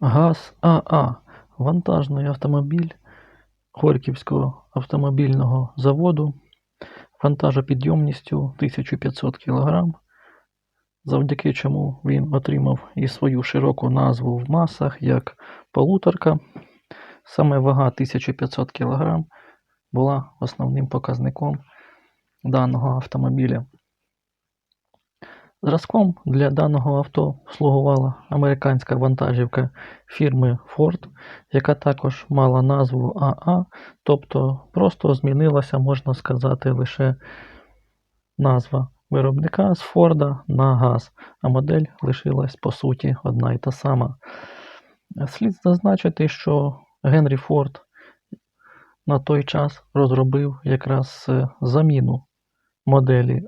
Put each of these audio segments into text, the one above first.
ГАЗ АА – вантажний автомобіль Горьківського автомобільного заводу вантажопідйомністю 1500 кг, завдяки чому він отримав і свою широку назву в масах як полуторка. Саме вага 1500 кг була основним показником даного автомобіля. Зразком для даного авто слугувала американська вантажівка фірми Ford, яка також мала назву АА, тобто просто змінилася, можна сказати, лише назва виробника з Форда на ГАЗ, а модель лишилась по суті одна й та сама. Слід зазначити, що Генрі Форд на той час розробив якраз е, заміну моделі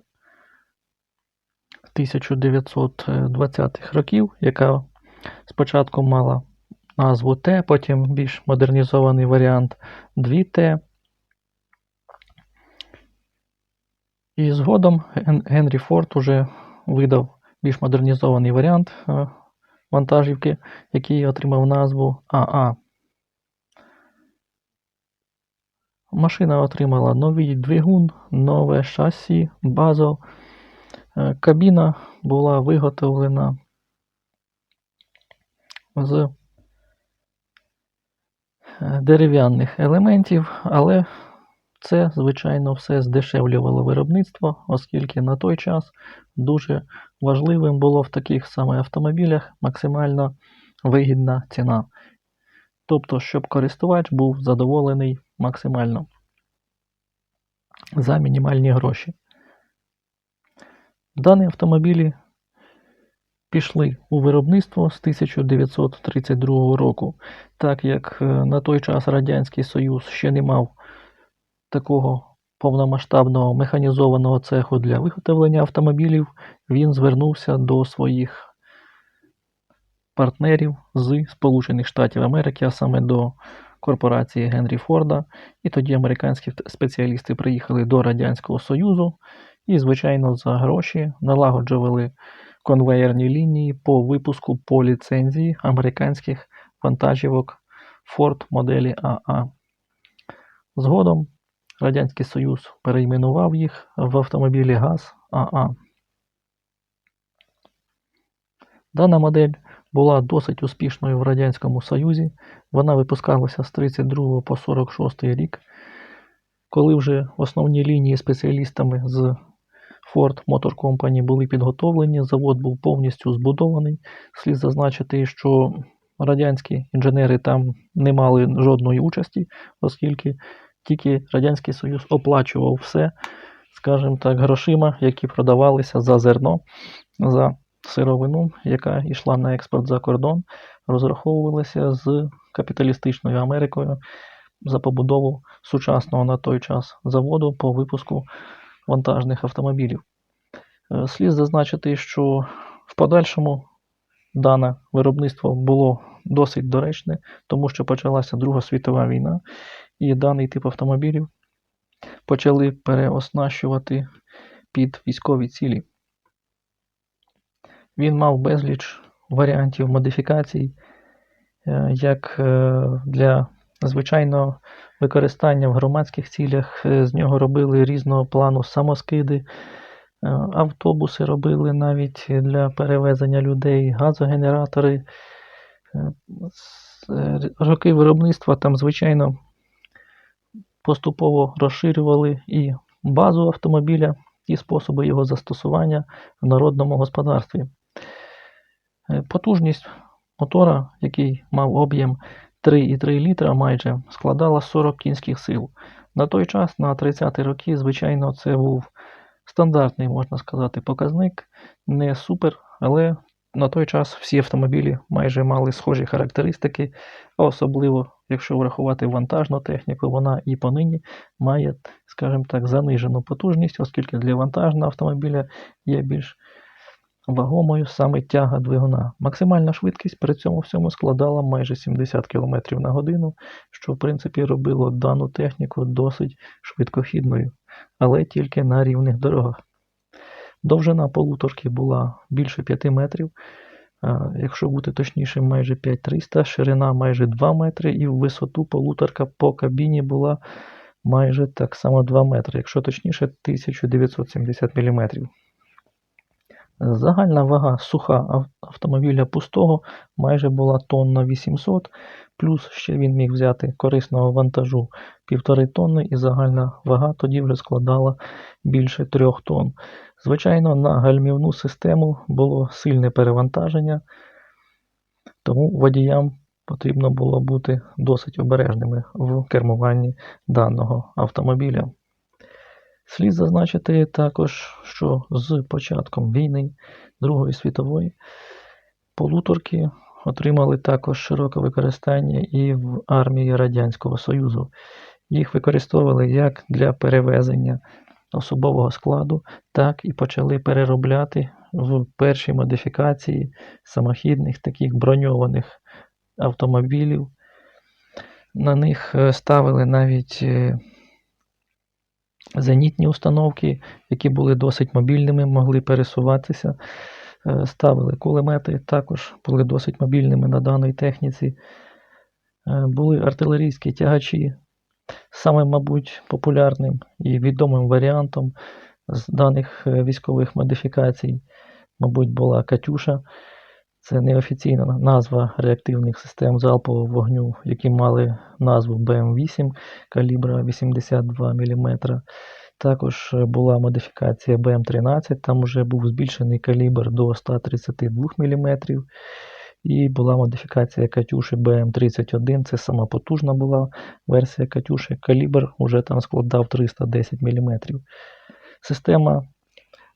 1920-х років, яка спочатку мала назву Т, потім більш модернізований варіант 2Т. І згодом Генрі Форд уже видав більш модернізований варіант е, вантажівки, який отримав назву АА. Машина отримала новий двигун, нове шасі, базу. Е, Кабіна була виготовлена з е, дерев'яних елементів, але це, звичайно, все здешевлювало виробництво, оскільки на той час дуже важливим було в таких саме автомобілях максимально вигідна ціна. Тобто, щоб користувач був задоволений максимально за мінімальні гроші. Дані автомобілі пішли у виробництво з 1932 року, так як е, на той час Радянський Союз ще не мав такого повномасштабного механізованого цеху для виготовлення автомобілів, він звернувся до своїх партнерів з Сполучених Штатів Америки, а саме до корпорації Генрі Форда. І тоді американські спеціалісти приїхали до Радянського Союзу і, звичайно, за гроші налагоджували конвеєрні лінії по випуску по ліцензії американських вантажівок Ford моделі АА. Згодом Радянський Союз перейменував їх в автомобілі ГАЗ АА. Дана модель була досить успішною в Радянському Союзі. Вона випускалася з 32 по 46 рік, коли вже основні лінії спеціалістами з Ford Motor Company були підготовлені, завод був повністю збудований. Слід зазначити, що радянські інженери там не мали жодної участі, оскільки тільки Радянський Союз оплачував все, скажімо так, грошима, які продавалися за зерно, за сировину, яка йшла на експорт за кордон, розраховувалися з капіталістичною Америкою за побудову сучасного на той час заводу по випуску вантажних автомобілів. Е, Слід зазначити, що в подальшому дане виробництво було досить доречне, тому що почалася Друга світова війна, і даний тип автомобілів почали переоснащувати під військові цілі. Він мав безліч варіантів модифікацій, е, як е, для звичайного використання в громадських цілях. Е, З нього робили різного плану самоскиди, е, автобуси робили навіть для перевезення людей, газогенератори. Е, Роки виробництва там, звичайно, поступово розширювали і базу автомобіля, і способи його застосування в народному господарстві. Потужність мотора, який мав об'єм 3,3 літра майже, складала 40 кінських сил. На той час, на 30-ті роки, звичайно, це був стандартний, можна сказати, показник, не супер, але на той час всі автомобілі майже мали схожі характеристики, особливо, якщо врахувати вантажну техніку, вона і понині має, скажімо так, занижену потужність, оскільки для вантажного автомобіля є більш вагомою саме тяга двигуна. Максимальна швидкість при цьому всьому складала майже 70 км на годину, що в принципі робило дану техніку досить швидкохідною, але тільки на рівних дорогах. Довжина полуторки була більше 5 метрів, якщо бути точнішим, майже 5300, ширина майже 2 метри, і в висоту полуторка по кабіні була майже так само 2 метри, якщо точніше 1970 мм. Загальна вага суха автомобіля пустого майже була тонна 800, плюс ще він міг взяти корисного вантажу півтори тонни, і загальна вага тоді вже складала більше 3 тонн. Звичайно, на гальмівну систему було сильне перевантаження, тому водіям потрібно було бути досить обережними в кермуванні даного автомобіля. Слід зазначити також, що з початком війни Другої світової полуторки отримали також широке використання і в армії Радянського Союзу. Їх використовували як для перевезення особового складу, так і почали переробляти в перші модифікації самохідних таких броньованих автомобілів. На них е, ставили навіть е, зенітні установки, які були досить мобільними, могли пересуватися. Е, Ставили кулемети, також були досить мобільними на даній техніці. Е, Були артилерійські тягачі. Самим, мабуть, популярним і відомим варіантом з даних е, військових модифікацій, мабуть, була Катюша. Це неофіційна назва реактивних систем залпового вогню, які мали назву БМ-8 калібра 82 мм. Також була модифікація БМ-13, там вже був збільшений калібр до 132 мм. І була модифікація Катюші БМ-31, це сама потужна була версія Катюші. Калібр вже там складав 310 мм. Система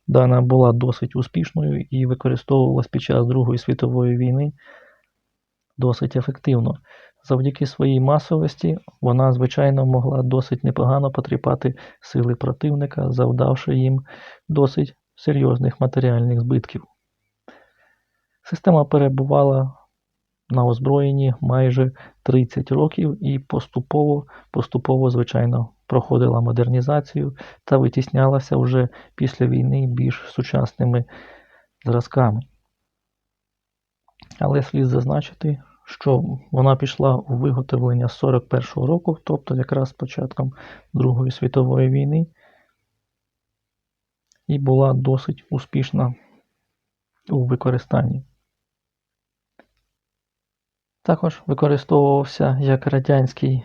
дана була досить успішною і використовувалась під час Другої світової війни досить ефективно. Завдяки своїй масовості вона, звичайно, могла досить непогано потріпати сили противника, завдавши їм досить серйозних матеріальних збитків. Система перебувала на озброєнні майже 30 років і поступово, поступово, звичайно, проходила модернізацію та витіснялася вже після війни більш сучасними зразками. Але слід зазначити, що вона пішла у виготовлення з 41-го року, тобто якраз з початком Другої світової війни, і була досить успішна у використанні. Також використовувався як радянський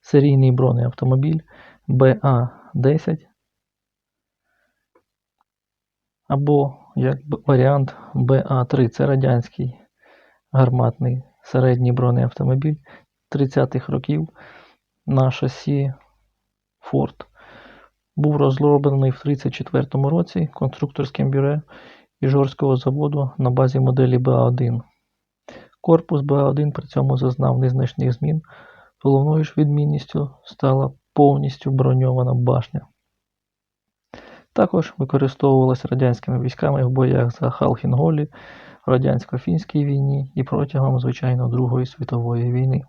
серійний бронеавтомобіль БА-10 або як варіант БА-3. Це радянський гарматний середній бронеавтомобіль 30-х років на шасі Ford. Був розроблений в 1934 році конструкторським бюро Іжорського заводу на базі моделі БА-1. Корпус БА-1 при цьому зазнав незначних змін. Головною ж відмінністю стала повністю броньована башня. Також використовувалася радянськими військами в боях за Халхінголі, радянсько-фінській війні і протягом, звичайно, Другої світової війни.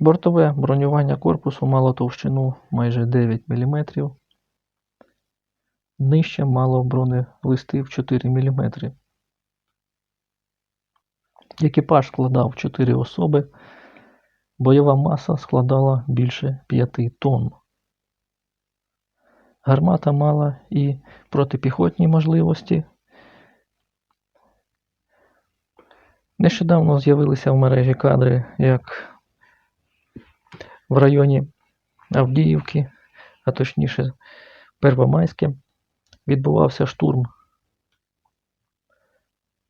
Бортове бронювання корпусу мало товщину майже 9 мм. Нижче мало бронелисти в 4 мм. Екіпаж складав 4 особи, бойова маса складала більше 5 тонн. Гармата мала і протипіхотні можливості. Нещодавно з'явилися в мережі кадри, як в районі Авдіївки, а точніше Первомайське, відбувався штурм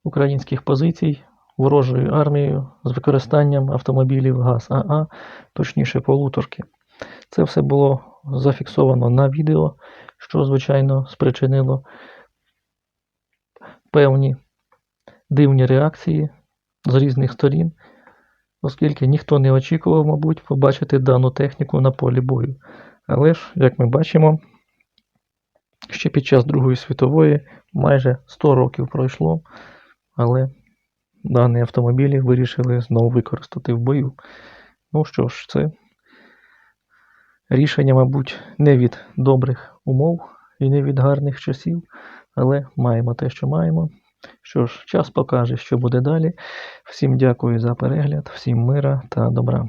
українських позицій ворожою армією з використанням автомобілів ГАЗ-АА, точніше полуторки. Це все було зафіксовано на відео, що, звичайно, спричинило певні дивні реакції з різних сторін, оскільки ніхто не очікував, мабуть, побачити дану техніку на полі бою. Але ж, як ми бачимо, ще під час Другої світової майже 100 років пройшло, але дані автомобілі вирішили знову використати в бою. Ну що ж, це рішення, мабуть, не від добрих умов і не від гарних часів, але маємо те, що маємо. Що ж, час покаже, що буде далі. Всім дякую за перегляд, всім мира та добра.